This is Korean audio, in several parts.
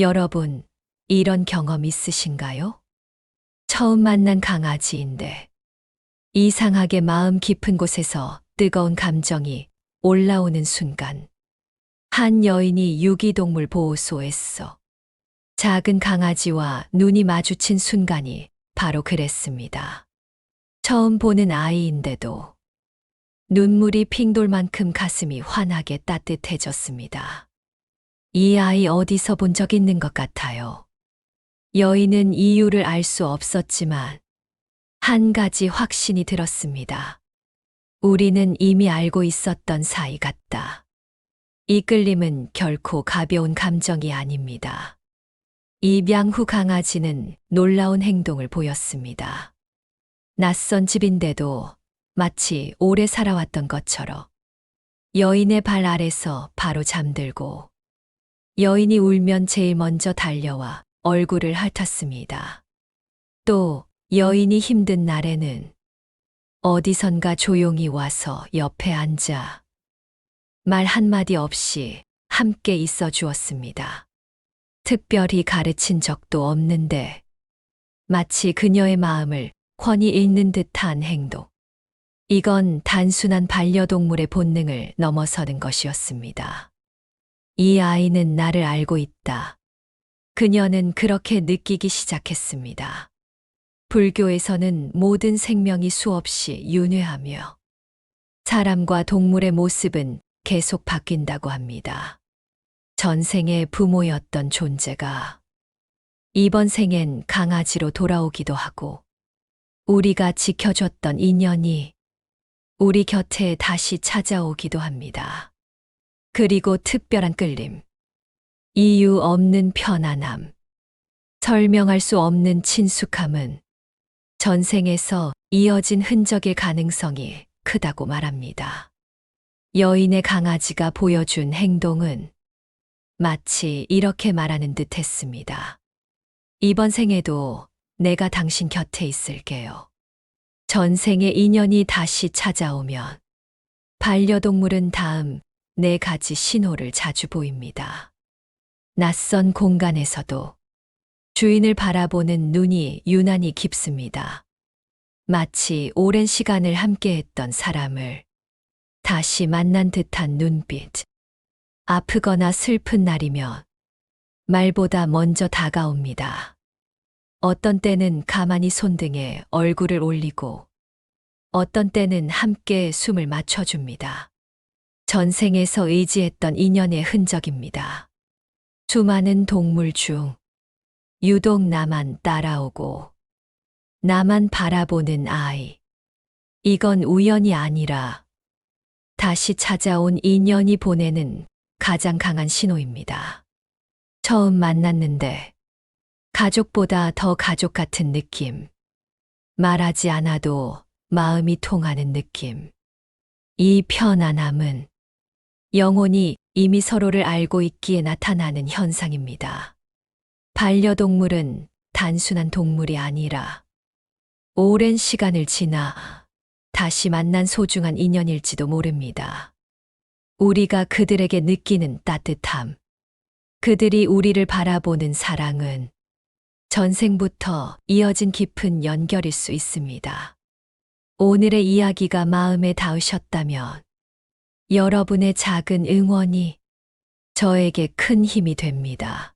여러분, 이런 경험 있으신가요? 처음 만난 강아지인데 이상하게 마음 깊은 곳에서 뜨거운 감정이 올라오는 순간 한 여인이 유기동물 보호소에서 작은 강아지와 눈이 마주친 순간이 바로 그랬습니다. 처음 보는 아이인데도 눈물이 핑돌 만큼 가슴이 환하게 따뜻해졌습니다. 이 아이 어디서 본 적 있는 것 같아요. 여인은 이유를 알 수 없었지만 한 가지 확신이 들었습니다. 우리는 이미 알고 있었던 사이 같다. 이끌림은 결코 가벼운 감정이 아닙니다. 입양 후 강아지는 놀라운 행동을 보였습니다. 낯선 집인데도 마치 오래 살아왔던 것처럼 여인의 발 아래서 바로 잠들고 여인이 울면 제일 먼저 달려와 얼굴을 핥았습니다. 또 여인이 힘든 날에는 어디선가 조용히 와서 옆에 앉아 말 한마디 없이 함께 있어 주었습니다. 특별히 가르친 적도 없는데 마치 그녀의 마음을 훤히 읽는 듯한 행동. 이건 단순한 반려동물의 본능을 넘어서는 것이었습니다. 이 아이는 나를 알고 있다. 그녀는 그렇게 느끼기 시작했습니다. 불교에서는 모든 생명이 수없이 윤회하며 사람과 동물의 모습은 계속 바뀐다고 합니다. 전생의 부모였던 존재가 이번 생엔 강아지로 돌아오기도 하고 우리가 지켜줬던 인연이 우리 곁에 다시 찾아오기도 합니다. 그리고 특별한 끌림, 이유 없는 편안함, 설명할 수 없는 친숙함은 전생에서 이어진 흔적일 가능성이 크다고 말합니다. 여인의 강아지가 보여준 행동은 마치 이렇게 말하는 듯 했습니다. 이번 생에도 내가 당신 곁에 있을게요. 전생의 인연이 다시 찾아오면 반려동물은 다음 네 가지 신호를 자주 보입니다. 낯선 공간에서도 주인을 바라보는 눈이 유난히 깊습니다. 마치 오랜 시간을 함께했던 사람을 다시 만난 듯한 눈빛. 아프거나 슬픈 날이면 말보다 먼저 다가옵니다. 어떤 때는 가만히 손등에 얼굴을 올리고 어떤 때는 함께 숨을 맞춰줍니다. 전생에서 의지했던 인연의 흔적입니다. 수많은 동물 중 유독 나만 따라오고 나만 바라보는 아이. 이건 우연이 아니라 다시 찾아온 인연이 보내는 가장 강한 신호입니다. 처음 만났는데 가족보다 더 가족 같은 느낌. 말하지 않아도 마음이 통하는 느낌. 이 편안함은 영혼이 이미 서로를 알고 있기에 나타나는 현상입니다. 반려동물은 단순한 동물이 아니라 오랜 시간을 지나 다시 만난 소중한 인연일지도 모릅니다. 우리가 그들에게 느끼는 따뜻함, 그들이 우리를 바라보는 사랑은 전생부터 이어진 깊은 연결일 수 있습니다. 오늘의 이야기가 마음에 닿으셨다면 여러분의 작은 응원이 저에게 큰 힘이 됩니다.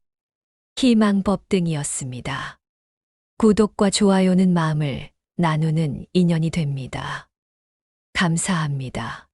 희망법 등이었습니다. 구독과 좋아요는 마음을 나누는 인연이 됩니다. 감사합니다.